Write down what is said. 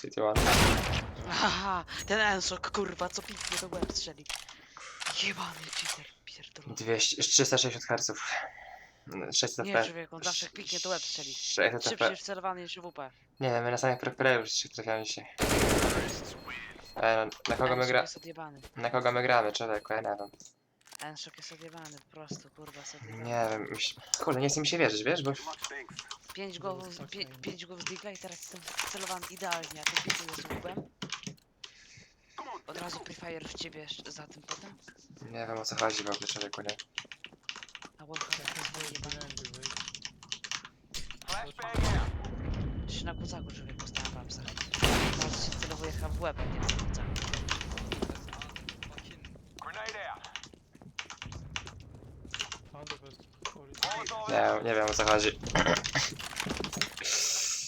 City One. Haha, ten Ensok, kurwa, co pięknie do łeb strzeli. Jebany cheater, pierdolony. 200, 360 Hz. 600 Nie, FPS. człowieku, on zawsze piknie do łeb strzeli. 600 Szybciej FPS. wcelowany niż WP. Nie wiem, my na samych preplayu już się trafiamy się. E, no, na kogo my Ensok gra... jest odjebany. Na kogo my gramy, człowieku, ja nie wiem. Ensok jest odjebany, po prostu, kurwa, odjebany. Nie wiem, myśl... Kurde, nie chce mi się wierzyć, wiesz, bo... Pięć głów, pie, pięć głów z digla i teraz jestem wcelowany idealnie, a ten piknie z WP. Od razu Prefire w ciebie jeszcze za tym potem. Nie wiem o co chodzi w ogóle, człowieku, nie? A Warhammer to jest wyjebany. Czy na kucaku człowiek postałem wam za. Teraz się celowuje chyba w łeb, nie Nie, nie wiem o co chodzi.